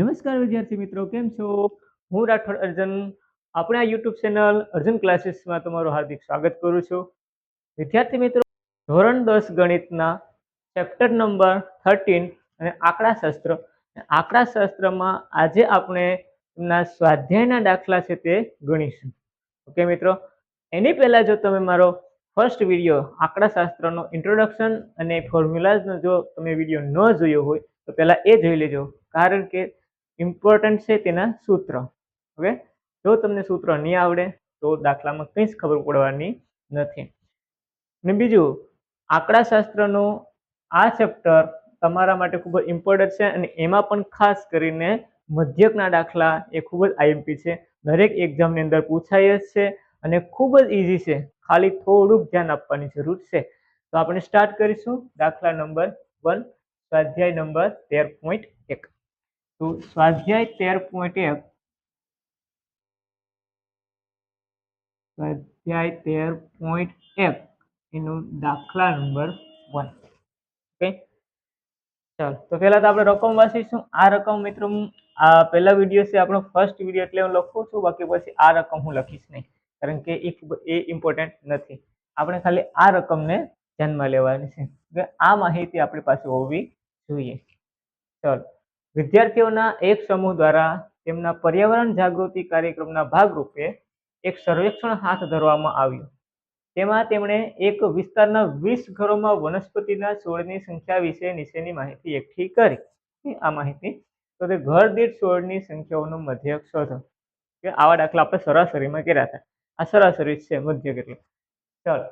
નમસ્કાર વિદ્યાર્થી મિત્રો, કેમ છો? હું રાઠોડ અર્જુન, આપણે આ યુટ્યુબ ચેનલ અર્જુન ક્લાસીસમાં તમારું હાર્દિક સ્વાગત કરું છું. વિદ્યાર્થી મિત્રો, ધોરણ દસ ગણિતના ચેપ્ટર નંબર થર્ટીન અને આંકડાશાસ્ત્ર આંકડાશાસ્ત્રમાં આજે આપણે એમના સ્વાધ્યાયના દાખલા છે તે ગણીશું. ઓકે મિત્રો? એની પહેલાં જો તમે મારો ફર્સ્ટ વીડિયો આંકડાશાસ્ત્રનો ઇન્ટ્રોડક્શન અને ફોર્મ્યુલાઝનો જો તમે વીડિયો ન જોયો હોય, તો પહેલાં એ જોઈ લેજો. કારણ કે ઇમ્પોર્ટન્ટ છે તેના સૂત્ર. ઓકે જો તમને સૂત્ર નહીં આવડે, તો દાખલામાં કંઈ જ ખબર પડવાની નથી. ને બીજું, આંકડાશાસ્ત્રનું આ ચેપ્ટર તમારા માટે ખૂબ જ ઇમ્પોર્ટન્ટ છે અને એમાં પણ ખાસ કરીને મધ્યકના દાખલા એ ખૂબ જ આઈએમપી છે. દરેક એક્ઝામની અંદર પૂછાય જ છે અને ખૂબ જ ઇઝી છે. ખાલી થોડુંક ધ્યાન આપવાની જરૂર છે. તો આપણે સ્ટાર્ટ કરીશું. દાખલા નંબર વન સ્વાધ્યાય નંબર તેર પોઈન્ટ તો સ્વાધ્યાય તેર પોઈન્ટ એક. સ્વાધ્યાય તેર પોઈન્ટ એક, એનું દાખલા નંબર વન ઓકે ચાલો, તો પહેલા તો આપણે રકમ વાંચીશું. આ રકમ મિત્રો આ પહેલા વીડિયો છે આપણો ફર્સ્ટ વીડિયો એટલે હું લખું છું, બાકી પછી આ રકમ હું લખીશ નહીં, કારણ કે એ ઇમ્પોર્ટન્ટ નથી. આપણે ખાલી આ રકમને ધ્યાનમાં લેવાની છે. આ માહિતી આપણી પાસે હોવી જોઈએ. ચાલો. વિદ્યાર્થીઓના એક સમૂહ દ્વારા તેમના પર્યાવરણ જાગૃતિ કાર્યક્રમના ભાગરૂપે એક સર્વેક્ષણ હાથ ધરવામાં આવ્યું. તેમાં તેમણે એક વિસ્તારના વીસ ઘરોમાં વનસ્પતિના છોડની સંખ્યા વિશે નીચેની માહિતી એકઠી કરી. આ માહિતી. તો તે ઘર દીઠ છોડની સંખ્યાઓનો મધ્યક શોધો કે આવા દાખલા આપણે સરાસરીમાં કર્યા હતા. આ સરાસરી છે મધ્યક એટલે ચાલો.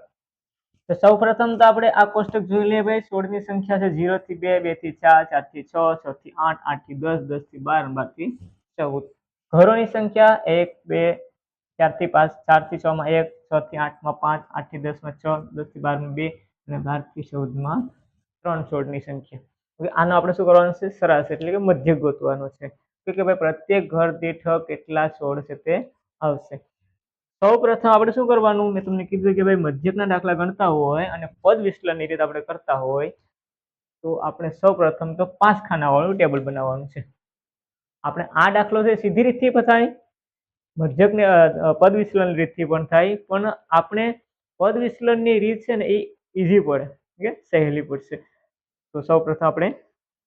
તો સૌ પ્રથમ તો આપણે આ કોષ્ટક જોઈ લઈએ ભાઈ. છોડની સંખ્યા છે ઝીરો થી બે બેથી ચાર ચારથી છ છ થી આઠ આઠથી દસ દસથી બાર બારથી ચૌદ. ઘરોની સંખ્યા એક, બે, ચારથી પાંચ, ચારથી છ માં એક, છ થી આઠમાં પાંચ, આઠથી દસમાં છ, દસથી બારમાં બે અને બારથી ચૌદમાં ત્રણ છોડની સંખ્યા. આનો આપણે શું કરવાનું છે? સરસ એટલે કે મધ્ય ગોતવાનું છે. કે ભાઈ પ્રત્યેક ઘર દીઠ કેટલા છોડ છે તે આવશે. સૌ પ્રથમ આપણે શું કરવાનું? મેં તમને કીધું કે ભાઈ મધ્યકના દાખલા ગણતા હોય અને પદ વિશ્લેષણની રીતે આપણે કરતા હોય, તો આપણે સૌ પ્રથમ તો પાંચ ખાનાવાળું ટેબલ બનાવવાનું છે. આપણે આ દાખલો છે સીધી રીતથી પણ થાય મધ્યકને પદ વિશ્લેષણ રીતથી પણ થાય, પણ આપણે પદ વિશ્લેષણની રીત છે ને એ ઇઝી પડે કે સહેલી પડશે. તો સૌ પ્રથમ આપણે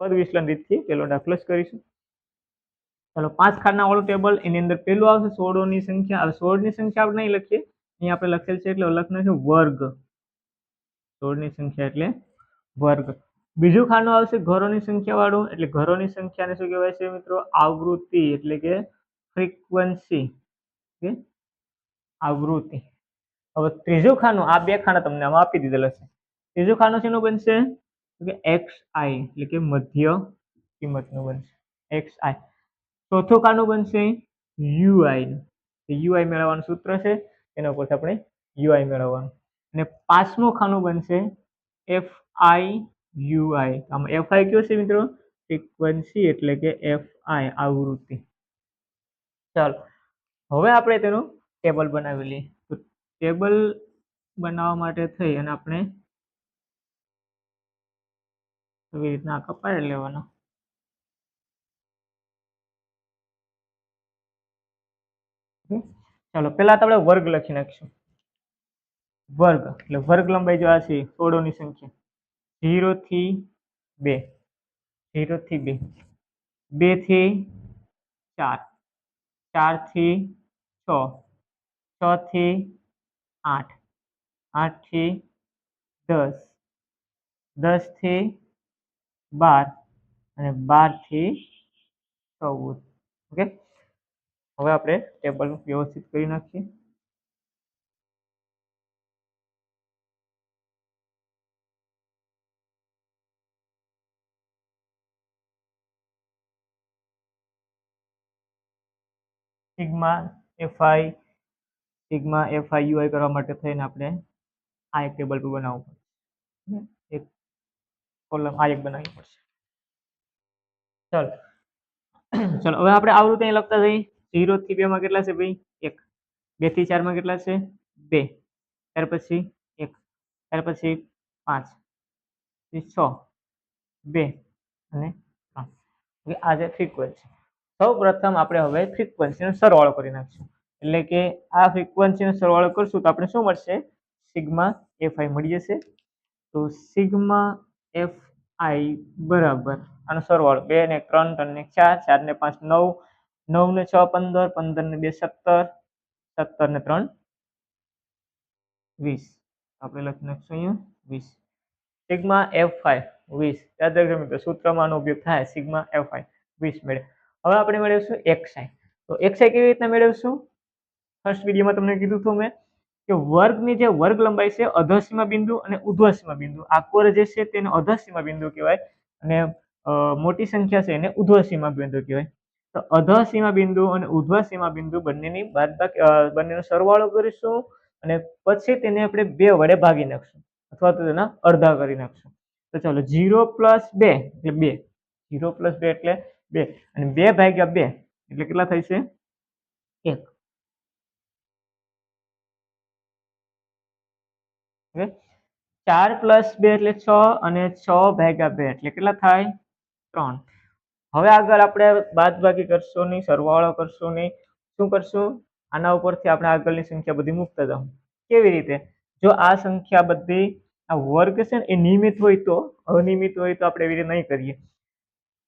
પદ વિશ્લેષણ રીતથી પહેલો દાખલો જ કરીશું. ચાલો, પાંચ ખાના વાળું ટેબલ એની અંદર પહેલું આવશે સોળોની સંખ્યા. હવે સોળની સંખ્યા આપણે નહીં લખીએ. અહીં આપણે લખેલ છે એટલે લખનું છે વર્ગ. સોળની સંખ્યા એટલે વર્ગ. બીજું ખાનું આવશે ઘરોની સંખ્યા વાળું. એટલે ઘરોની સંખ્યાને શું કહેવાય છે મિત્રો? આવૃત્તિ, એટલે કે ફ્રીક્વન્સી કે આવૃત્તિ. હવે ત્રીજું ખાનું, આ બે ખાના તમને આમાં આપી દીધેલા છે. ત્રીજું ખાનું શેનું બનશે? કે એક્સ આઈ એટલે કે મધ્ય કિંમતનું બનશે. એક્સ આઈ ચોથું ખાનું બનશે યુઆઈ. યુઆઈ મેળવવાનું સૂત્ર છે. એના પરથી આપણે યુઆઈ મેળવવાનું. અને પાંચમું ખાનું બનશે એફ આઈ યુઆઈ. આમાં એફ આઈ કયો છે મિત્રો? ફ્રીક્વન્સી એટલે કે એફ આઈ આવૃત્તિ. ચાલો, હવે આપણે તેનું ટેબલ બનાવી લઈએ. તો ટેબલ બનાવવા માટે થઈ અને આપણે એવી રીતના પાડી લેવાના. ચાલો, પહેલા આપણે વર્ગ લખી નાખીશું. વર્ગ, એટલે વર્ગ લંબાઈ જો આ છે, સોળોની સંખ્યા. ઝીરો થી બે. ઝીરો થી બે. બેથી ચાર. ચારથી છ. છ થી આઠ. આઠથી દસ. દસથી બાર. અને બારથી ચૌદ. ઓકે? હવે આપણે ટેબલ વ્યવસ્થિત કરી નાખીએ. Sigma f i sigma f i u i કરવા માટે થઈને આપણે આ એક ટેબલ પર બનાવવું પડશે. એક કોલમ આ એક બનાવવી પડશે. ચાલો. ચલો, હવે આપણે આવૃત્તિ અહીં લખતા જઈએ. ઝીરો થી બે માં કેટલા છે ભાઈ? એક. બેથી ચારમાં કેટલા છે? બે. ત્યાર પછી એક. ત્યાર પછી પાંચ. છ. બે અને ત્રણ. આ છે ફ્રીક્વન્સી સૌ પ્રથમ આપણે હવે ફ્રીક્વન્સીનો સરવાળો કરી નાખશું. એટલે કે આ ફ્રીક્વન્સીનો સરવાળો કરશું તો આપણે શું મળશે? સિગ્મા એફ આઈ મળી જશે. તો સિગ્મા એફ આઈ બરાબર. આનો સરવાળો બે ને ત્રણ ત્રણ ને ચાર ચાર ને પાંચ, નવ નવ ને છ, પંદર પંદર ને બે, સત્તર સત્તર ને ત્રણ, વીસ. આપણે લખી નાખશું અહીંયા, વીસ. સિગ્મા એફ ફાઈવ, વીસ. યાદ રાખજો મિત્રો સૂત્રમાં ઉપયોગ થાય, સિગ્મા એફ ફાઈવ, વીસ મેળવે. હવે આપણે મેળવીશું એક્સાઈ તો એક્સાઈ કેવી રીતના મેળવશું? ફર્સ્ટ વિડીયોમાં તમને કીધું હતું મેં કે વર્ગની જે વર્ગ લંબાઈ છે, અધસીમા બિંદુ અને ઉધ્વસીમા બિંદુ. આકોર જે છે, તેને અધસીમા બિંદુ કહેવાય અને મોટી સંખ્યા છે, એને ઉધ્વસીમા બિંદુ કહેવાય. તો અધસીમા બિંદુ અને ઉધ્વસીમા બિંદુ બંનેની બાદબાકી બંનેનો સરવાળો કરીશું અને પછી તેને આપણે બે વડે ભાગી નાખશું અથવા તો તેના અડધા કરી નાખશું. તો ચાલો જીરો પ્લસ બે એટલે બે. જીરો પ્લસ બે એટલે બે. અને બે ભાગ્યા બે એટલે કેટલા થાય છે? એક. ચાર પ્લસ બે એટલે છ અને છ ભાગ્યા બે એટલે કેટલા થાય? ત્રણ. હવે આગળ આપણે બાદબાકી કરશું નહીં, સરવાળો કરશું નહીં. શું કરશું? આના ઉપરથી આપણે આગળની સંખ્યા બધી મુક્ત જાઉં કેવી રીતે? જો આ સંખ્યા બધી આ વર્ગ છે ને, એ નિયમિત હોય તો, અનિયમિત હોય તો આપણે એવી રીતે નહીં કરીએ.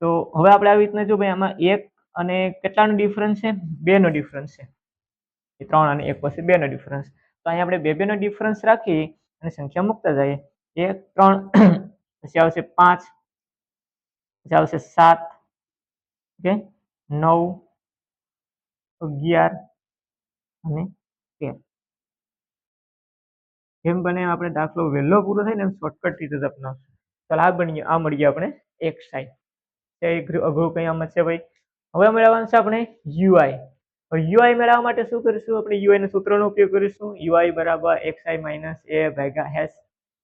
તો હવે આપણે આવી રીતના જો ભાઈ આમાં એક અને કેટલાનો ડિફરન્સ છે? બેનો ડિફરન્સ છે. એ ત્રણ અને એક પછી બેનો ડિફરન્સ તો અહીંયા આપણે બે બેનો ડિફરન્સ રાખી અને સંખ્યા મૂકતા જઈએ. એક, ત્રણ, પછી આવશે પાંચ, પછી આવશે સાત ઓકે? નવ, અગિયાર અને તેર. જેમ બને આપણે દાખલો વહેલો પૂરો થાય ને એમ શોર્ટકટ રીતે જ અપનાવશું ચાલ, આ બની આ મળી ગયા આપણે એક સાઈડ તે અઘરું કંઈ આમ છે ભાઈ? હવે મેળવવાનું છે આપણે યુઆઈ યુઆઈ મેળવવા માટે શું કરીશું? આપણે યુઆઈ ના સૂત્રનો ઉપયોગ કરીશું. યુઆઈ બરાબર એક્સ આઈ માઇનસ એ ભેગા એસ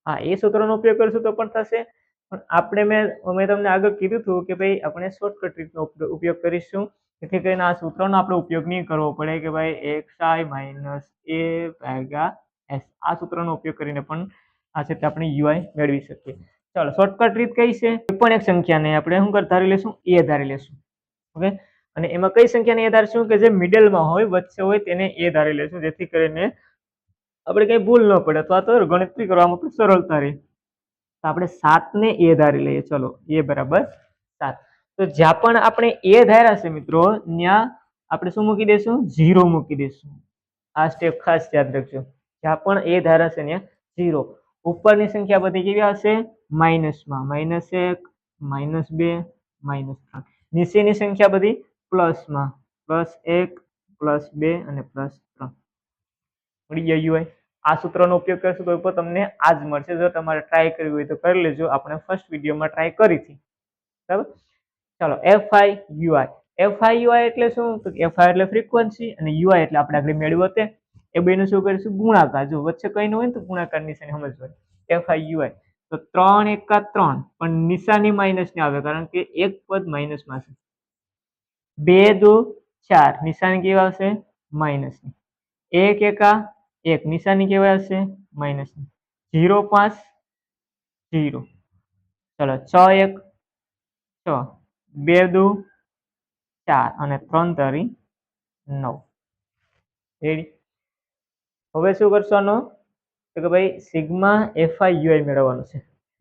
હા, એ સૂત્રનો ઉપયોગ કરીશું તો પણ થશે. પણ આપણે મેં મેં તમને આગળ કીધું હતું કે ભાઈ આપણે શોર્ટકટ રીતનો ઉપયોગ કરીશું. જેથી કરીને આ સૂત્રનો આપણે ઉપયોગ નહીં કરવો પડે કે ભાઈ એક્સ આઈ માઇનસ એ ભાગ્યા એસ આ સૂત્રનો ઉપયોગ કરીને પણ આ તે આપણે યુઆઈ મેળવી શકીએ. ચાલો શોર્ટકટ રીત કઈ છે? કોઈ પણ એક સંખ્યાને આપણે શું ધારી લેશું? એ ધારી લેશું. ઓકે? અને એમાં કઈ સંખ્યાને એ ધારશું? કે જે મિડલમાં હોય, વચ્ચે હોય તેને એ ધારી લેશું. જેથી કરીને આપણે કંઈ ભૂલ ન પડે અથવા તો ગણતરી કરવામાં પણ સરળતા રહે. તો આપણે સાતને એ ધારી લઈએ. ચલો, એ બરાબર સાત. તો જ્યાં પણ આપણે એ ધાર્યા છે મિત્રો, ત્યાં આપણે શું મૂકી દઈશું? ઝીરો મૂકી દઈશું. આ સ્ટેપ ખાસ યાદ રાખજો. જ્યાં પણ એ ધાર્યા છે ત્યાં ઝીરો. ઉપરની સંખ્યા બધી કેવી આવશે? માઇનસમાં. માઇનસ એક, માઇનસ બે, માઇનસ ત્રણ. નીચેની સંખ્યા બધી પ્લસમાં. પ્લસ એક, પ્લસ બે અને પ્લસ ત્રણ. મળી ગયા યુઆઈ આ સૂત્રનો ઉપયોગ કરશો તો પણ તમને આ જ મળશે. જો તમારે ટ્રાય કરવી હોય તો કરી લેજો. આપણે ફર્સ્ટ વિડીયોમાં ટ્રાય કરી હતી બરાબર? ચાલો f i u i f i u i એટલે શું? તો એફ આઈ એટલે ફ્રીક્વન્સી અને યુઆઈ એટલે આપણે આગળ મેળવ્યું તે. એ બેનું શું કરીશું? ગુણાકાર. જો વચ્ચે કઈ ન હોય ને તો ગુણાકાર નિશાની સમજવાની. એફ આઈ યુઆઈ તો ત્રણ એકા ત્રણ. પણ નિશાની માઇનસની આવે કારણ કે એક પદ માઇનસમાં છે. બે દો ચાર. નિશાની કેવા આવશે? માઇનસની એક એકા એક નિશાની કહેવાય હશે માઇનસની જીરો પાંચ જીરો ચલો, છ એક, છ. બે દુ, ચાર અને ત્રણ તરી નવ. રેડી હવે શું કરશો તો કે ભાઈ, સિગ્મા એફઆઈ યુઆઈ મેળવવાનું છે.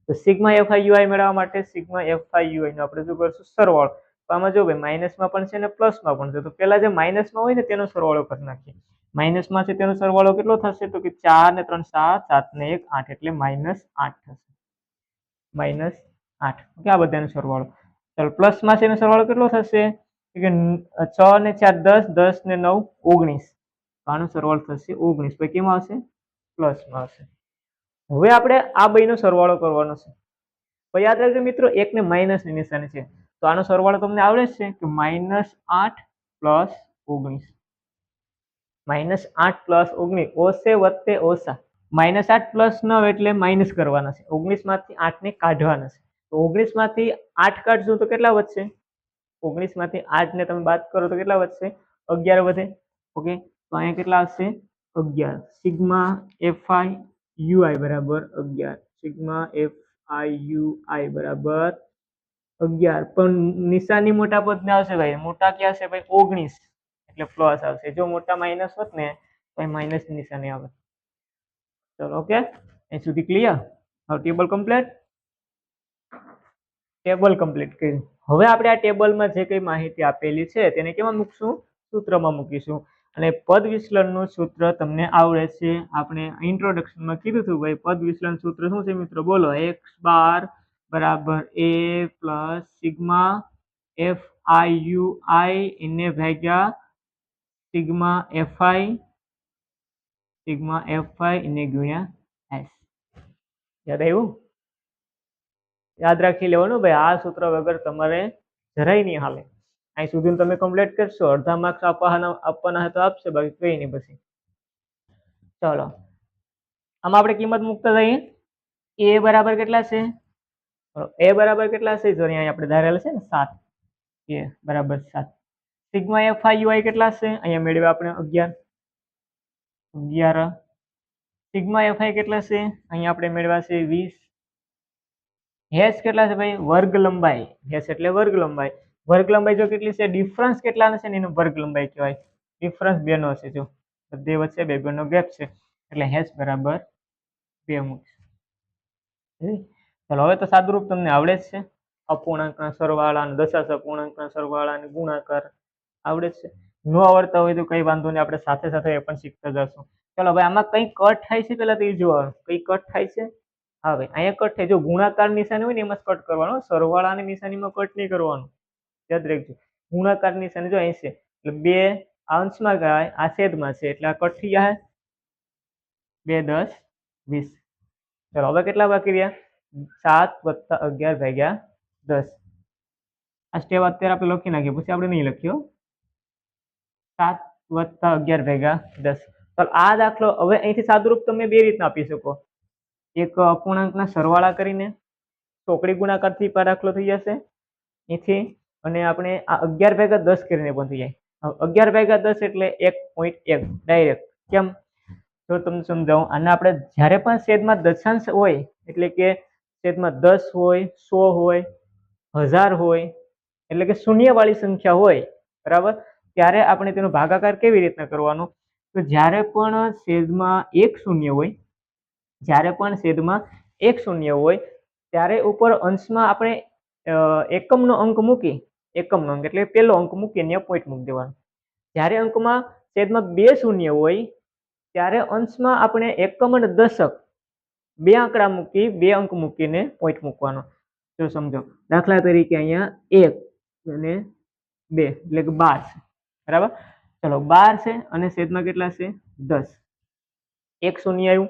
તો સિગ્મા એફઆઈ યુઆઈ મેળવવા માટે સિગ્મા એફઆઈ યુઆઈ નો આપણે શું કરશું? સરવાળો. તો આમાં જો ભાઈ માઇનસમાં પણ છે ને પ્લસમાં પણ છે. તો પહેલાં જે માઇનસમાં હોય ને, તેનો સરવાળો કરી નાખીએ. માઇનસમાં છે તેનો સરવાળો કેટલો થશે? તો કે ચાર ને ત્રણ સાત સાત ને એક, આઠ એટલે માઇનસ આઠ થશે. માઇનસ આઠ. ઓકે, આ બધાનો સરવાળો. ચાલો, પ્લસમાં છે એનો સરવાળો કેટલો થશે? કે છ ને ચાર દસ દસ ને નવ, ઓગણીસ. આનો સરવાળો થશે ઓગણીસ. પછી કેમાં આવશે? પ્લસમાં આવશે. હવે આપણે આ બેનો સરવાળો કરવાનો છે. તો યાદ રાખજો મિત્રો, એક ને માઇનસની નિશાની છે. તો આનો સરવાળો તમને આવડે છે કે માઇનસ આઠ પ્લસ ઓગણીસ. માઇનસ આઠ પ્લસ ઓગણીસ. ઓસે વત્તે ઓછા. માઇનસ આઠ પ્લસ નવ એટલે માઇનસ કરવાના છે. ઓગણીસમાંથી આઠ ને કાઢવાના છે. તો ઓગણીસમાંથી આઠ કાઢશું તો કેટલા વધશે? ઓગણીસમાંથી આઠ ને તમે બાદ કરો તો કેટલા વધશે? અગિયાર વધે. ઓકે? તો અહીંયા કેટલા આવશે? અગિયાર. સિગ્મા એફ આઈ યુઆઈ બરાબર અગિયાર. Sigma f i u i બરાબર અગિયાર. પણ નિશાની મોટા પદ ને આવશે ભાઈ. મોટા ક્યાં છે ભાઈ? ઓગણીસ. એટલે પ્લસ આવશે. જો મોટા માઇનસ હોત ને, તો માઇનસ નિશાની આવે ચલો ઓકે અહીં સુધી ક્લિયર હવે ટેબલ કમ્પ્લીટ ટેબલ કમ્પ્લીટ કર્યું હવે આપણે આ ટેબલમાં જે કંઈ માહિતી આપેલી છે, તેને કેમાં મૂકશું? સૂત્રમાં મૂકીશું. અને પદ વિચલનનું સૂત્ર તમને આવડે છે. આપણે ઇન્ટ્રોડક્શનમાં કીધું હતું ભાઈ, પદ વિચલન સૂત્ર શું છે મિત્રો? બોલો એક્સ બાર બરાબર A plus sigma f i u i એને ભાગ્યા sigma f i sigma f i એને ગુણ્યા એસ. યાદ આવ્યું? યાદ રાખી લેવાનું ભાઈ, આ સૂત્ર વગર તમારે જરાય નહીં હાલે. અહીં સુધી તમે કમ્પ્લીટ કરશો, અડધા માર્ક્સ આપવાના આપવાના હોય તો આપશે, બાકી કઈ નહીં પછી. ચલો. આમાં આપણે કિંમત મૂકતા જઈએ. એ બરાબર કેટલા છે? એ બરાબર કેટલા છે? જો અહીંયા આપણે ધારેલા છે ને, સાત. એ બરાબર સાત. સિગ્મા એફ આઈ યુઆઈ કેટલા છે? અહીંયા મેળવ્યા આપણે અગિયાર. અગિયાર. સિગ્મા એફ આઈ કેટલા છે? અહીંયા આપણે મેળવ્યા છે વીસ. હેસ કેટલા છે ભાઈ? વર્ગ લંબાઈ. હેસ એટલે વર્ગ લંબાઈ. વર્ગ લંબાઈ જો કેટલી છે? ડિફરન્સ કેટલા છે ને એનો વર્ગ લંબાઈ કહેવાય. ડિફરન્સ બે નો છે જો. બધે વચ્ચે બે બે નો ગેપ છે. એટલે હેસ બરાબર બે મૂકીશું. ચલો, હવે તો સાદુરૂપ તમને આવડે જ છે. અપૂર્ણાંકના સરવાળા અને દશાંશ અપૂર્ણાંકના સરવાળા ગુણાકાર. આવડે છે. ન આવડતા હોય તો કઈ વાંધો નહીં, આપણે સાથે સાથે એ પણ શીખતા જશું. ચલો ભાઈ, આમાં કઈ કટ થાય છે પેલા તો એ જોવાનું કઈ કટ થાય છે? હા ભાઈ, અહીંયા કટ થાય. જો ગુણાકાર નિશાની હોય ને એમાં કટ કરવાનો સરવાળાની નિશાનીમાં કટ નહીં કરવાનું. યાદ રાખજો. ગુણાકાર નિશાની જો અહીં છે, એટલે બે અંશમાં ગાય આ છેદમાં છે, એટલે આ કટ થઈ જાય. બે, દસ, વીસ. ચલો, હવે કેટલા બાકી રહ્યા? સાત વત્તા અગિયાર ભાગ્યા દસ. આ સ્ટેપ અત્યારે આપણે લખી નાખીએ, પછી આપણે નહીં લખ્યો સાત વત્તા અગિયાર ભેગા દસ. તો આ દાખલો હવે અહીંથી સાદુરૂપ તમે બે રીતના આપી શકો. એક અપૂર્ણાંકના સરવાળા કરીને ચોકડી ગુણાકારથી પર દાખલો થઈ જશે. અહીંથી અને આપણે આ અગિયાર ભેગા દસ કરીને પણ થઈ જાય. અગિયાર ભેગા દસ એટલે એક પોઈન્ટ એક ડાયરેક્ટ કેમ? જો તમને સમજાવું, આને આપણે જ્યારે પણ છેદમાં દશાંશ હોય, એટલે કે છેદમાં દસ હોય, સો હોય, હજાર હોય, એટલે કે શૂન્યવાળી સંખ્યા હોય, બરાબર? ત્યારે આપણે તેનો ભાગાકાર કેવી રીતના કરવાનો? તો જ્યારે પણ છેદમાં એક શૂન્ય હોય, જ્યારે પણ છેદમાં એક શૂન્ય હોય, ત્યારે ઉપર અંશમાં આપણે એકમનો અંક મૂકી, એકમનો અંક એટલે પહેલો અંક મૂકીને પોઈન્ટ મૂકી દેવાનો. જ્યારે અંકમાં છેદમાં બે શૂન્ય હોય, ત્યારે અંશમાં આપણે એકમ અને દશક, બે આંકડા મૂકી, બે અંક મૂકીને પોઈન્ટ મૂકવાનો. જો સમજો. દાખલા તરીકે અહીંયા એક અને બે, એટલે કે બાર. બરાબર? ચલો, બાર છે અને છેદમાં કેટલા છે? દસ. એક શૂન્ય આવ્યું.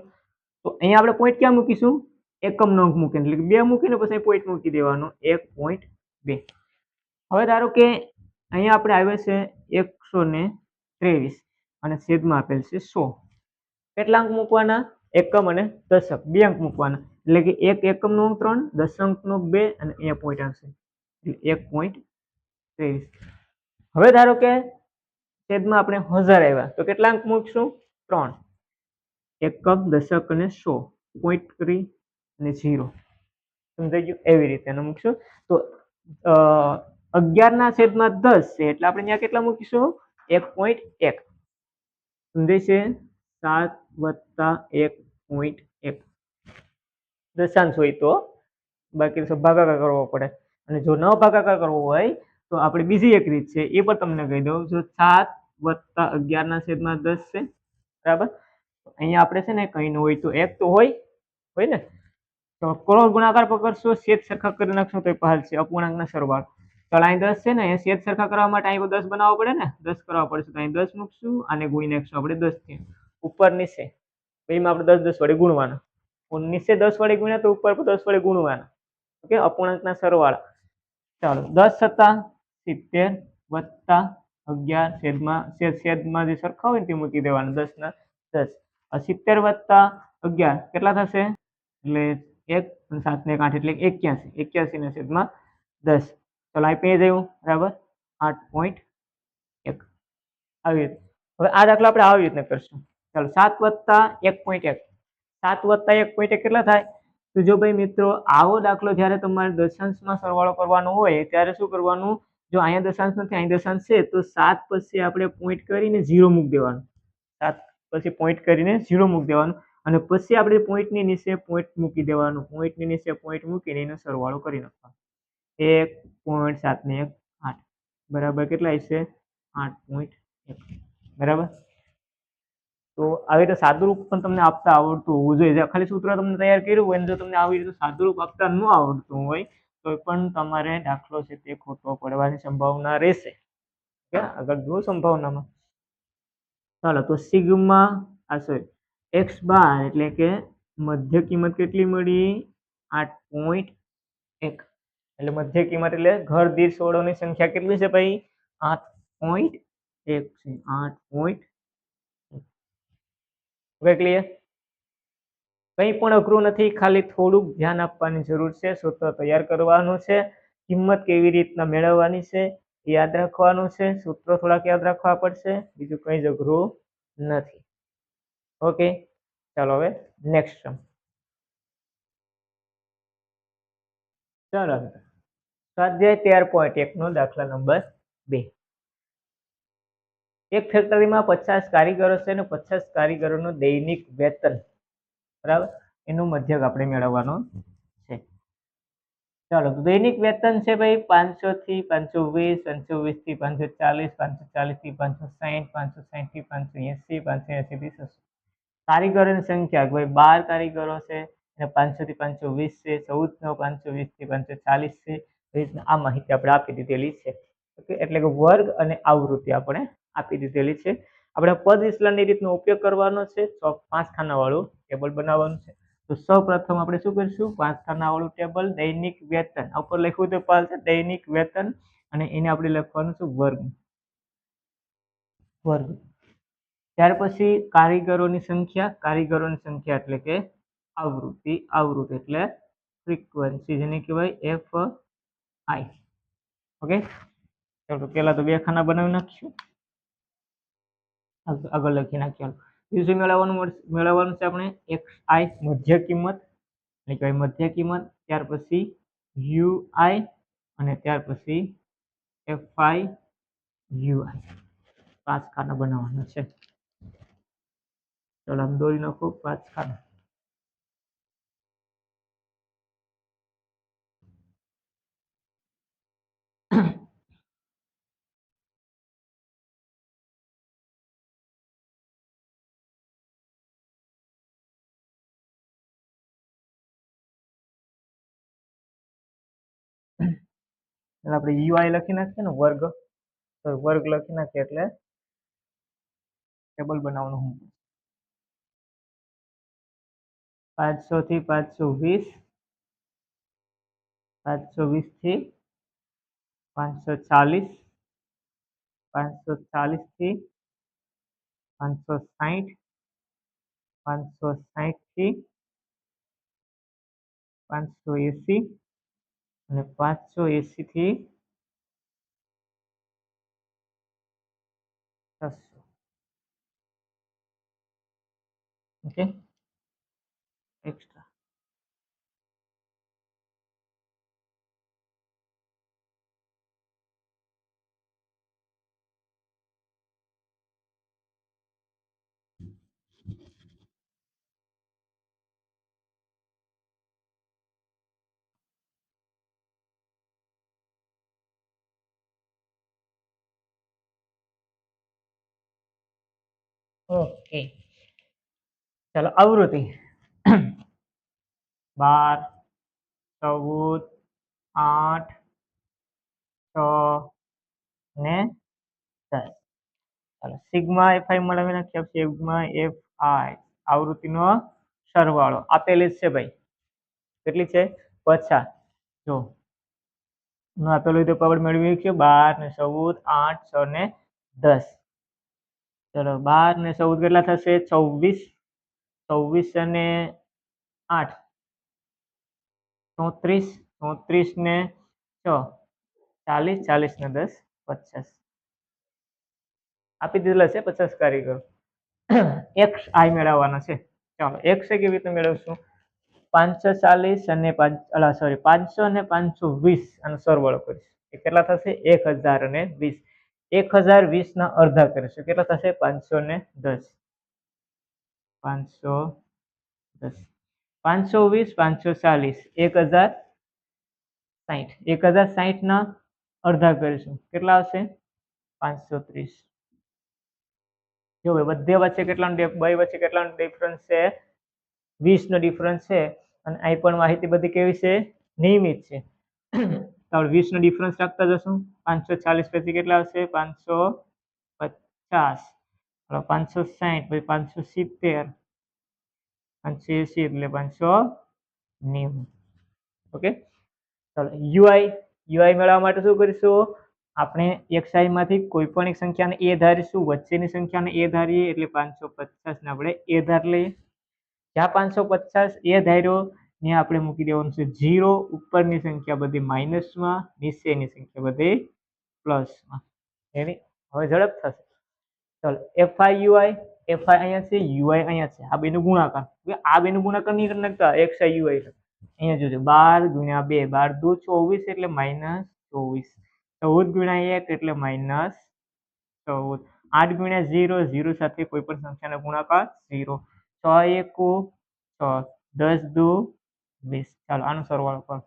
તો અહીંયા આપણે પોઈન્ટ ક્યાં મૂકીશું? એકમનો અંક મૂકીને. એટલે બે મૂકીને પછી પોઈન્ટ મૂકી દેવાનો. એક પોઈન્ટ બે. હવે ધારો કે અહીંયા આપણે આવ્યા છે એકસો ને ત્રેવીસ અને છેદમાં આપેલ છે સો. કેટલા અંક મૂકવાના? એકમ અને દશક. બે અંક મૂકવાના. એટલે કે એક એકમનો અંક ત્રણ, દશંકનો બે અને અહીંયા પોઈન્ટ આવશે. એટલે એક પોઈન્ટ ત્રેવીસ. હવે ધારો કે છેદમાં આપણે હજાર આવ્યા. તો કેટલા અંક મૂકશું? ત્રણ. એકમ દશક અને સો. પોઈન્ટ કરી અને ઝીરો સમજાઈ ગયું? એવી રીતે એને મૂકશું. તો અગિયારના છેદમાં દસ છે, એટલે આપણે ત્યાં કેટલા મૂકીશું? એક પોઈન્ટ એક. સમજાય છે? સાત વત્તા એક પોઈન્ટ એક. દશાંશ હોય તો બાકી ભાગાકાર કરવો પડે. અને જો ન ભાગાકાર કરવો હોય, તો આપણે બીજી એક રીત છે, એ પણ તમને કહી દઉં. જો સાત વત્તા અગિયારના છેદમાં દસ છે. બરાબર? અહીંયા આપણે છે ને કંઈ ન હોય તો એક તો હોય હોય ને? તો કરોડ ગુણાકાર પકડશો છેદ સરખા કરી નાખશો તો પહાડ છે, અપૂર્ણાંકના સરવાળ. ચાલો અહીં દસ છે ને છેદ સરખા કરવા માટે અહીં દસ બનાવવો પડે ને? દસ કરવા પડશે તો અહીં દસ મૂકશું અને ગુણી નાખશું આપણે દસથી ઉપર નીચે. એમાં આપણે દસ દસ વડે ગુણવાના. નીચે દસ વડે ગુણ્યા તો ઉપર દસ વડે ગુણવાના. ઓકે? અપૂર્ણાંકના સરવાળા. ચાલો, દસ સત્તા સિત્તેર વત્તા અગિયાર છેદમાં છેદ, છેદમાં જે સરખા હોય ને તે મૂકી દેવાના. દસ ના દસ. આ સિત્તેર વત્તા અગિયાર કેટલા થશે? એટલે એક સાત ને આઠ, એટલે એક્યાસી. એક્યાસી ના છેદમાં દસ. ચલો આ પેજ આવ્યું. બરાબર? આઠ પોઈન્ટ એક. આવી રીતે. હવે આ દાખલો આપણે આવી રીતના કરશું. ચાલો, સાત વત્તા એક પોઈન્ટ એક. સાત વત્તા એક પોઈન્ટ એક કેટલા થાય? તો જો ભાઈ મિત્રો, આવો દાખલો જ્યારે તમારે દશાંશમાં સરવાળો કરવાનો હોય, ત્યારે શું કરવાનું? જો અહીંયા દશાંશ નથી અહીં દશાંશ છે, તો સાત પછી આપણે પોઈન્ટ કરીને ઝીરો મૂકી દેવાનું. સાત પછી પોઈન્ટ કરીને ઝીરો મૂકી દેવાનું. અને પછી આપણે પોઈન્ટની નીચે પોઈન્ટ મૂકી દેવાનું. પોઈન્ટની નીચે પોઈન્ટ મૂકીને એનો સરવાળો કરી નાખવાનો. એક પોઈન્ટ સાત ને એક આઠ. બરાબર કેટલા છે આઠ પોઈન્ટ એક. બરાબર? તો આવી રીતે સાદુરૂપ પણ તમને આપતા આવડતું હોવું જોઈએ. ખાલી સૂત્ર તમને તૈયાર કર્યું હોય જો તમને આવી રીતે સાદુરૂપ આપતા ન આવડતું હોય તો પણ તમારે દાખલો છે તે ખોટો પડવાની સંભાવના રહેશે. આગળ જુઓ સંભાવનામાં. ચાલો તો સિગ્મા આ સોરી એક્સ બાર એટલે કે મધ્ય કિંમત કેટલી મળી? આઠ પોઈન્ટ એક. એટલે મધ્ય કિંમત એટલે ઘર દીઠ સોળોની સંખ્યા કેટલી છે ભાઈ? આઠ પોઈન્ટ એક છે. આઠ પોઈન્ટ હવે ક્લિયર કંઈ પણ અઘરું નથી, ખાલી થોડુંક ધ્યાન આપવાની જરૂર છે, સૂત્ર તૈયાર કરવાનું છે, કિંમત કેવી રીતના મેળવવાની છે યાદ રાખવાનું છે, સૂત્રો થોડાક યાદ રાખવા પડશે, બીજું કંઈ જ અઘરું નથી. ઓકે, ચાલો હવે નેક્સ્ટ સમ ચાલો સ્વાધ્યાય તેર પોઈન્ટ એકનો દાખલા નંબર બે. એક ફેક્ટરીમાં પચાસ કારીગરો છે અને પચાસ કારીગરોનું દૈનિક વેતન બરાબર? એનું મધ્યક આપણે મેળવવાનો છે. ચાલો દૈનિક વેતન છે ભાઈ પાંચસો થી પાંચસો વીસ પાંચસો વીસથી પાંચસો ચાલીસ પાંચસો ચાલીસથી પાંચસો સાહીઠ પાંચસો સાહીઠથી પાંચસો એસી પાંચસો એસી થી છસો. કારીગરોની સંખ્યા ભાઈ બાર કારીગરો છે, અને પાંચસો થી પાંચસો વીસ છે, ચૌદ નો પાંચસો વીસથી પાંચસો ચાલીસ છે. આ માહિતી આપણે આપી દીધેલી છે. ઓકે? એટલે કે વર્ગ અને આવૃત્તિ આપણે આપી દીધેલી છે. આપણે પદ વિશ્લેષણની રીતનો ઉપયોગ કરવાનો છે. પાંચ ખાનાવાળું ટેબલ બનાવવાનું છે. તો સૌ પ્રથમ આપણે શું કરીશું? પાંચ ખાનાવાળું ટેબલ દૈનિક વેતન. ઉપર લખ્યું તો પાલશે, દૈનિક વેતન. અને એને આપણે લખવાનું છે વર્ગ. વર્ગ. ત્યાર પછી કારીગરોની સંખ્યા. કારીગરોની સંખ્યા એટલે કે આવૃત્તિ. આવૃત્તિ એટલે ફ્રીક્વન્સી જેને કહેવાય એફ આઈ ઓકે ચાલો, પહેલાં તો બે ખાના બનાવી નાખીશું. આગળ લખી નાખ્યું બીજું મેળવવાનું મેળવવાનું છે આપણે એક્સ આઈ મધ્ય કિંમત, એટલે કે મધ્ય કિંમત, ત્યાર પછી યુ આઈ અને ત્યાર પછી એફ આઈ યુ આઈ. પાંચ ખાના બનાવવાના છે. ચલો આમ દોરી નાખો, પાંચ ખાના. એટલે આપણે યુઆઈ લખી નાખીએ ને વર્ગ. તો વર્ગ લખી નાખીએ એટલે ટેબલ બનાવવાનું હું પાંચસો થી પાંચસો વીસ. પાંચસો વીસથી પાંચસો ચાલીસ. પાંચસો ચાલીસથી પાંચસો સાહીઠ પાંચસો સાહીઠથી પાંચસો એસી. અને પાંચસો એસી થી છસો. ઓકે? ઓકે ચાલો, આવૃત્તિ. બાર, ચૌદ, આઠ, છ ને દસ. ચાલો, સિગ્મા એફ આઈ મળાવી નાખ્યા સિગ્મા એફ આઈ. આવૃત્તિનો સરવાળો. આપેલી જ છે ભાઈ. કેટલી છે? પચાસ. જો. આપેલું તો પાવર મેળવી છે બાર ને ચૌદ, આઠ, છ ને દસ. ચલો, બાર ને ચૌદ કેટલા થશે? ચોવીસ ચોવીસ અને આઠ. ચોત્રીસ. ચોત્રીસ ને છ. ચાલીસ. ચાલીસ ને દસ. પચાસ. આપી દીધેલા છે પચાસ કારીગર. એક્સ આઈ મેળવવાના છે. ચાલો એક્સ કેવી રીતે મેળવશું? પાંચસો ચાલીસ અને પાંચ સોરી પાંચસો અને પાંચસો વીસ આનો સરવાળો કરીશ. કેટલા થશે? એક હજાર અને વીસ. એક હજાર વીસ ના અડધા કરીશું કેટલા થશે? પાંચસો ને દસ. પાંચસો દસ. પાંચસો વીસ, પાંચસો ચાલીસ. એક હજાર સાહીઠ એક હજાર સાહીઠ ના અડધા કરીશું. કેટલા આવશે? પાંચસો ત્રીસ. જો ભાઈ, બધે વચ્ચે કેટલાનો બે વચ્ચે કેટલાનો ડિફરન્સ છે? વીસ નો ડિફરન્સ છે. અને અહીં પણ માહિતી બધી કેવી છે? નિયમિત છે. તો આપણે વીસ નો ડિફરન્સ રાખતા જશું. પાંચસો ચાલીસ પછી કેટલા આવશે? પાંચસો પચાસ. પાંચસો સાહીઠ પછી પાંચસો સિત્તેર. પાંચસો એસી એટલે પાંચસો નેવું. ઓકે? ચાલો યુઆઈ યુઆઈ મેળવવા માટે શું કરીશું? આપણે એક સાઈમાંથી કોઈ પણ એક સંખ્યાને એ ધારીશું. વચ્ચેની સંખ્યાને એ ધારીએ એટલે પાંચસો પચાસને આપણે એ ધાર લઈએ. જ્યાં પાંચસો પચાસ એ ધાર્યો ત્યાં આપણે મૂકી દેવાનું છે ઝીરો ઉપરની સંખ્યા બધી માઇનસમાં નીચેની સંખ્યા બધી પ્લસમાં એની હવે ઝડપ થશે. ચાલો f i u i f i અહીંયા છે યુઆઈ અહીંયા છે. આ બેનું ગુણાકાર. આ બેનું ગુણાકાર નહીં કરી નાખતા. એક્સ આઈ યુઆઈ અહીંયા જોજો, બાર ગુણ્યા બે, બાર દો ચોવીસ એટલે માઇનસ ચોવીસ. ચૌદ ગુણ્યા એક એટલે માઇનસ ચૌદ. આઠ ગુણ્યા ઝીરો ઝીરો સાથે કોઈ પણ સંખ્યાનો ગુણાકાર ઝીરો છ એકુ છ. દસ દુ વીસ ચાલો, આનો સરવાળો કરો.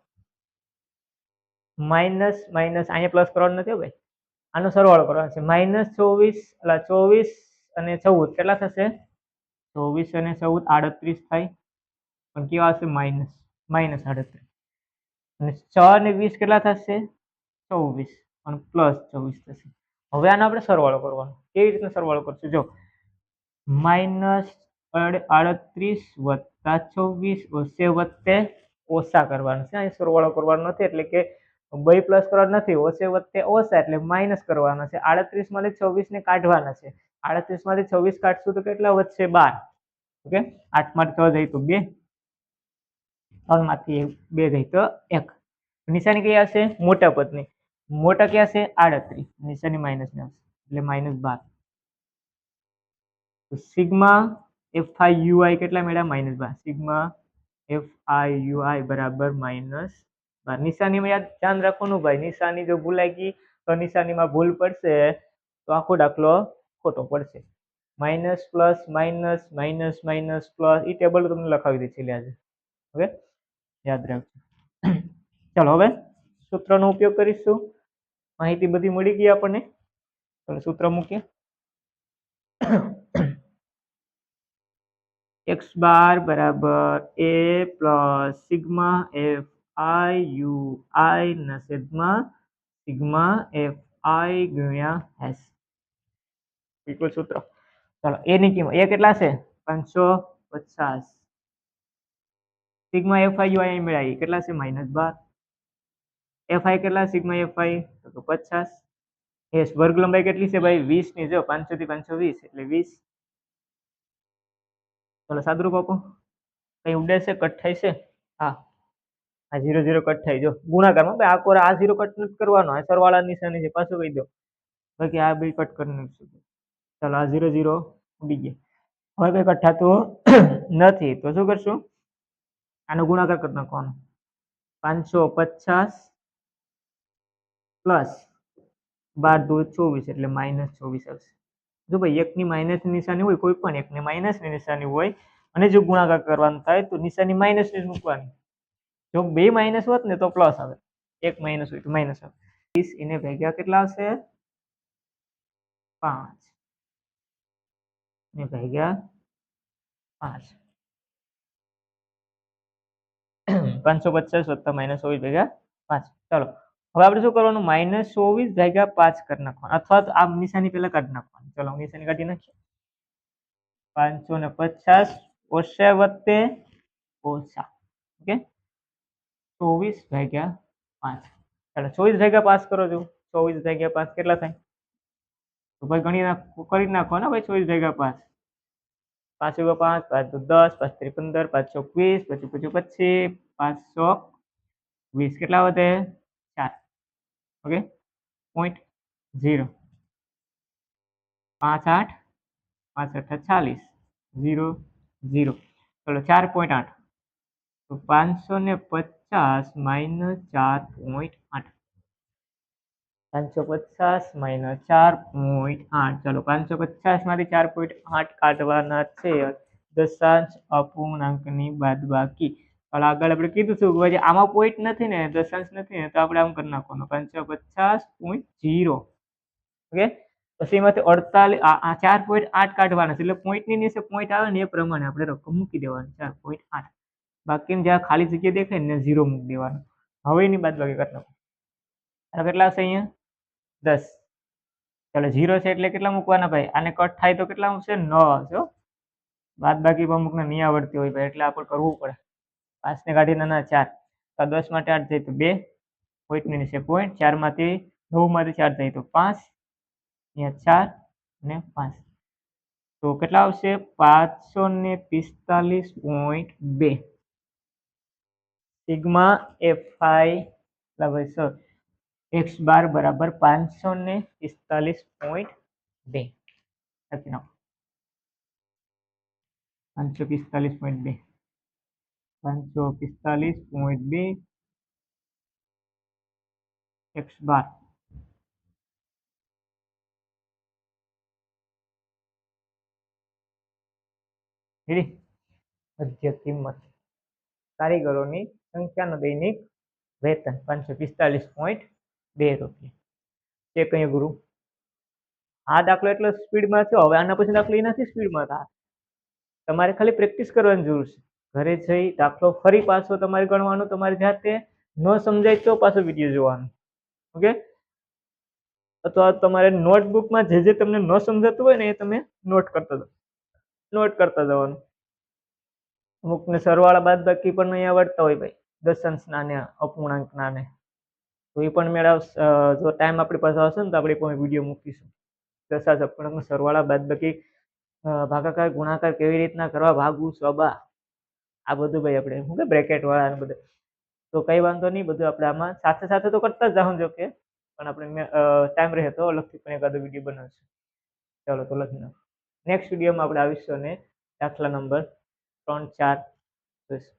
માઇનસ માઇનસ અહીંયા પ્લસ કરવાનું નથી ભાઈ. આનો સરવાળો કરવાનો છે માઇનસ ચોવીસ એટલે ચોવીસ અને ચૌદ. કેટલા થશે? ચોવીસ અને ચૌદ આડત્રીસ થાય. પણ કેવા હશે માઇનસ માઇનસ આડત્રીસ. અને છ અને વીસ કેટલા થશે? ચોવીસ. અને પ્લસ ચોવીસ થશે. હવે આનો આપણે સરવાળો કરવાનો. કેવી રીતના સરવાળો કરશું? જો માઇનસ આડત્રીસ વત્તા છવ્વીસ ઓછે વત્તે ઓછા કરવાનું છે. અહીં સરવાળો કરવાનો નથી, એટલે કે બે પ્લસ કરવાનો નથી, ઓછે વત્તે ઓછા, એટલે માઇનસ કરવાના છે. આડત્રીસમાંથી છવ્વીસ ને કાઢવાના છે. આડત્રીસમાંથી છવ્વીસ કાઢશું તો કેટલા વધશે? બાર. ઓકે? આઠમાંથી છ જાય તો બે. ત્રણમાંથી બે જાય તો એક. નિશાની કઈ આવશે મોટા પદની. મોટા ક્યાં છે? આડત્રીસ. નિશાની માઇનસ ને એટલે minus bar. Sigma f i u i કેટલા મેળા minus bar. Sigma f i u i બરાબર માઇનસ બાર. નિશાનીમાં યાદ, ધ્યાન રાખવાનું ભાઈ. નિશાની જો ભૂલાઈ ગઈ તો નિશાનીમાં ભૂલ પડશે. તો આખો દાખલો ખોટો પડશે. Minus plus minus minus minus plus એ ટેબલ તમને લખાવી દે છે આજે. ઓકે યાદ રાખજો. ચાલો હવે સૂત્રનો ઉપયોગ કરીશું. માહિતી બધી મળી ગઈ આપણને. સૂત્ર મૂકીએ. એક્સ બાર બરાબર A plus sigma f i u i ના છેદમાં સિગ્મા એફ આઈ ગુણ્યા એસ ઇક્વલ સૂત્ર ચાલો એ ની કિંમત એ કેટલા છે પાંચસો પચાસ sigma f i u i મેળવી કેટલા છે માઇનસ બાર એફ આઈ કેટલા સિગ્મા એફ આઈ તો પચાસ એસ વર્ગ લંબાઈ કેટલી છે ભાઈ વીસની જો પાંચસો થી પાંચસો વીસ એટલે વીસ ચલો સાદરૂપ આપો. કઈ ઉડે છે કટ થાય છે? હા. આ ઝીરો ઝીરો કટ થાય. જો ગુણાકારમાં ભાઈ, આ કોર, આ ઝીરો કટ નથી કરવાનો. આ સરવાળા નિશાની છે, પાછું કહી દો. બાકી આ બે કટ કરી નાખશું. ચાલો, આ ઝીરો ઝીરો ઉડી ગયા. હવે કઈ કટ થતું નથી. તો શું કરશું? આનો ગુણાકાર કરી નાખવાનો. પાંચસો પચાસ પ્લસ બાર દો ચોવીસ, એટલે માઇનસ ચોવીસ આવશે. જો ભાઈ એકની માઇનસ નિશાની હોય, કોઈ પણ એકની માઇનસની નિશાની હોય, અને જો ગુણાકાર કરવાનું થાય, તો નિશાની માઇનસની મૂકવાની. જો બે માઇનસ હોત ને, તો પ્લસ આવે. એક માઇનસ હોય તો માઇનસ આવે. ત્રીસ એને ભેગ્યા કેટલા આવશે પાંચ. ને ભેગ્યા પાંચ. પાંચસો પચાસ વત્તા માઇનસ હોય ભેગા પાંચ. ચાલો. હવે આપણે શું કરવાનું? માઇનસ ચોવીસ ભાગ્યા પાંચ કરી નાખવાનું. અથવા તો આ નિશાની પહેલા કાઢી નાખવાનું. ચલો નિશાની કાઢી નાખીએ. પાંચસો ને પચાસ ઓછા વત્તે ઓછા. ઓકે? ચોવીસ ભાગ્યા પાંચ. ચાલો ચોવીસ ભાગ્યા પાંચ કરો છો ચોવીસ ભાગ્યા પાંચ કેટલા થાય? તો ભાઈ ગણી કરી નાખો ને ભાઈ ચોવીસ ભાગ્યા પાંચ. પાંચ એવા પાંચ પાંચ દો દસ, પાંચ ત્રી પંદર પાંચસો વીસ પછી પછી પચીસ, પાંચસો વીસ. કેટલા વધે? ઓકે પોઈન્ટ ઝીરો પાંચ આઠ પાંચ અઠા ચાલીસ ઝીરો ઝીરો ચલો ચાર પોઈન્ટ આઠ તો પાંચસો ને પચાસ માઇનસ ચાર પોઈન્ટ આઠ પાંચસો પચાસ માઇનસ ચાર પોઈન્ટ આઠ ચલો પાંચસો પચાસમાંથી ચાર પોઈન્ટ આઠ કાઢવાના છે દશાંશ અપૂર્ણાંકની બાદબાકી પણ આગળ આપણે કીધું હતું કે ભાઈ આમાં પોઈન્ટ નથી ને, દશાંશ નથી ને, તો આપણે આમ કરી નાખવાનું. પાંચસો પચાસ પોઈન્ટ જીરો ઓકે પછી એમાંથી અડતાલીસ આ ચાર પોઈન્ટ આઠ કાઢવાના છે. એટલે પોઈન્ટની નીચે પોઈન્ટ આવે ને એ પ્રમાણે આપણે રકમ મૂકી દેવાની. ચાર પોઈન્ટ આઠ. બાકીની જ્યાં ખાલી જગ્યા દેખાય ને ઝીરો મૂકી દેવાનું. હવે એની બાદ બાકી કરી નાખો. કેટલા હશે અહીંયા? દસ. ચાલો ઝીરો છે એટલે કેટલા મૂકવાના ભાઈ? આને કટ થાય તો કેટલા મૂકશે? નવ આવશે બાદ બાકી પણ મૂકને નહીં આવડતી હોય ભાઈ, એટલે આપણે કરવું પડે. પાંચને કાઢી નાના ચાર. તો દસ માટે આઠ જાય તો બે. પોઈન્ટની નીચે પોઈન્ટ. ચારમાંથી નવમાંથી ચાર જાય તો પાંચ. અહીંયા ચાર અને પાંચ. તો કેટલા આવશે? પાંચસો ને પિસ્તાલીસ પોઈન્ટ બે. સિગ્મા એફ આઈ બરાબર સર એક્સ બાર બરાબર પાંચસો ને પિસ્તાલીસ પોઈન્ટ બે. લખી નાખો. પાંચસો પિસ્તાલીસ પોઈન્ટ બે. પાંચસો પિસ્તાલીસ પોઈન્ટ બે એક્સ બાર. મધ્ય કિંમત. કારીગરોની સંખ્યાનો દૈનિક વેતન પાંચસો પિસ્તાલીસ પોઈન્ટ બે રૂપિયા. તે કઈ ગુરુ, આ દાખલો એટલો સ્પીડમાં થયો, હવે આના પછી દાખલો નથી સ્પીડમાં થાય. તમારે ખાલી પ્રેક્ટિસ કરવાની જરૂર છે. ઘરે જઈ દાખલો ફરી પાછો તમારે ગણવાનો, તમારી જાતે ન સમજાય તો પાછો વીડિયો જોવાનો. ઓકે અથવા તમારે નોટબુકમાં જે જે તમને ન સમજાતું હોય ને એ તમે નોટ કરતા નોટ કરતા જવાનું. અમુકને સરવાળા બાદ બાકી પણ નહીં આવડતા હોય ભાઈ. દશાંશના ને અપૂર્ણાંકના ને. તો એ પણ મેળવ જો ટાઈમ આપણી પાસે હશે ને તો આપણે પણ વીડિયો મૂકીશું. દશાંશ અપૂર્ણાંકનો સરવાળા બાદ બાકી ભાગાકાર, ગુણાકાર કેવી રીતના કરવા, ભાગવું સબા આ બધું ભાઈ આપણે શું કે બ્રેકેટ વાળા બધું. તો કઈ વાંધો નહીં, બધું આપણે આમાં સાથે સાથે તો કરતા જ જાઉં જો કે. પણ આપણે ટાઈમ રહે તો અલગથી પણ એકાદો વીડિયો બનાવશું. ચાલો તો લખી નાખો. નેક્સ્ટ વિડીયોમાં આપણે આવીશું અને દાખલા નંબર ત્રણ ચાર જોઈશું